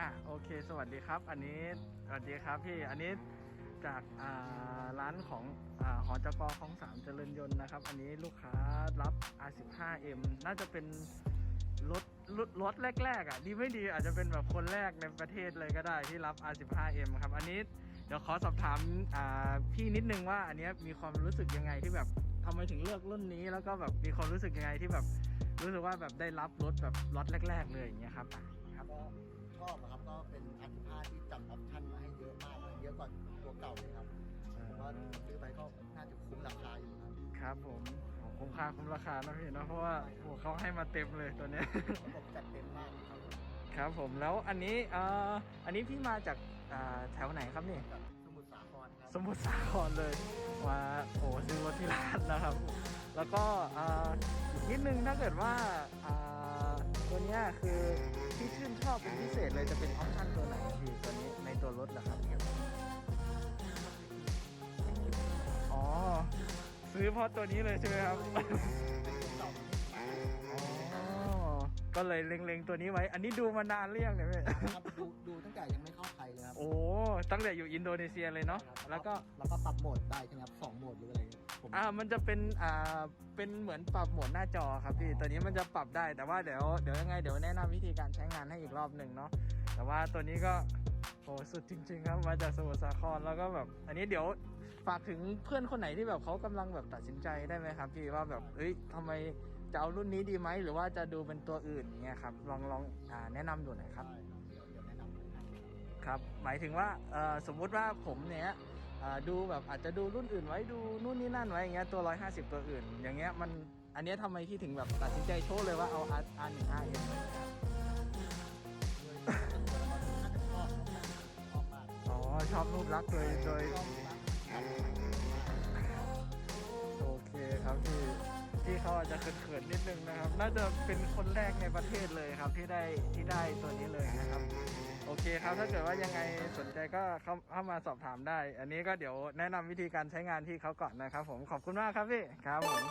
อะโอเค สวัสดีครับ อันนี้สวัสดีครับพี่อันนี้จากอ่าร้านของอ่าหอจกของสามเจริญยนต์นะครับ อันนี้ลูกค้ารับ R15M น่าจะเป็นรถรถรถแรกๆอะดีไม่ดีอาจจะเป็นแบบคนแรกในประเทศเลยก็ได้ที่รับ R15M ครับ อันนี้เดี๋ยวขอสอบถามอ่าพี่นิดนึงว่า อันนี้มีความรู้สึกยังไงที่แบบทำไมถึงเลือกรุ่นนี้ แล้วก็แบบมีความรู้สึกยังไงที่แบบรู้สึกว่าแบบได้รับรถแบบรถแรก ๆ เลยอย่างเงี้ยครับครับ กเลยเยอะกว่าตัวเก่าเลยครับผมว่าซื้อไปก็น่าจะคุ้มราคาอยู่ครับครับผมโอ้คุ้มค่าคุ้มราคานะพี่เนอะเพราะว่าโอ้เขาให้มาเต็มเลยตัวเนี้ยระบบจัดเต็มมากครับครับผมแล้วอันนี้เอ่ออันนี้พี่มาจากอ่าแถวไหนครับนี่กับสมุทรสาครครับสมุทรสาครเลยมาโอ้ซื้อรถที่ร้านนะครับ แล้วก็อ่าอีกนิดนึงถ้าเกิดว่าอ่าตัวเนี้ยคือที่ชื่นชอบเป็นพิเศษเลยจะเป็นออปชั่นตัวไหนอะพี่ตัวนี้ในตัวรถเหรอครับ ซื้อเพราะตัวนี้เลยใช่ไหมครับเป็นตัวเก่าอ๋อก็เลยเล็งๆตัวนี้ไว้ อันนี้ดูมานานเรียงเนี่ยพี่ครับดูดูตั้งแต่ยังไม่เข้าไทยเลยครับโอ้ตั้งแต่อยู่อินโดนีเซียเลยเนาะแล้วก็แล้วก็ปรับโหมดได้ใช่ไหมครับสองโหมดหรืออะไรผมอ่ามันจะเป็นอ่าเป็นเหมือนปรับโหมดหน้าจอครับพี่ตัวนี้มันจะปรับได้แต่ว่าเดี๋ยวเดี๋ยวยังไงเดี๋ยวแนะนำวิธีการใช้งานให้อีกรอบหนึ่งเนาะแต่ว่าตัวนี้ก็โอ้สุดจริง ๆ ครับมาจากสมุทรสาครแล้วก็แบบ อันนี้เดี๋ยว ฝากถึงเพื่อนคนไหนที่แบบเขากำลังแบบตัดสินใจได้ไหมครับพี่ว่าแบบเอ้ยทำไมจะเอารุ่นนี้ดีไหมหรือว่าจะดูเป็นตัวอื่นอย่างเงี้ยครับลองลองอ่าแนะนำดูหน่อยครับได้ครับเดี๋ยวเดี๋ยวแนะนำเลยครับครับ หมายถึงว่าเอ่อสมมุติว่าผมเนี้ยเอ่อดูแบบอาจจะดูรุ่นอื่นไว้ดูนู่นนี่นั่นไว้อย่างเงี้ยตัว150ตัวอื่น อย่างเงี้ยมันอันเนี้ยทำไมพี่ถึงแบบตัดสินใจโชว์เลยว่าเอา R R 1 5 M เลยครับน่าจะชอบนะครับชอบมากอ๋อชอบรูปลักษณ์โดยโดย โอเคครับพี่ที่เขาอาจจะเขินๆนิดนึงนะครับ น่าจะเป็นคนแรกในประเทศเลยครับที่ได้ที่ได้ตัวนี้เลยนะครับโอเคครับถ้าเกิดว่ายังไงสนใจก็เข้าเข้ามาสอบถามได้ อันนี้ก็เดี๋ยวแนะนำวิธีการใช้งานที่เขาก่อนนะครับ ผมขอบคุณมากครับพี่ครับผม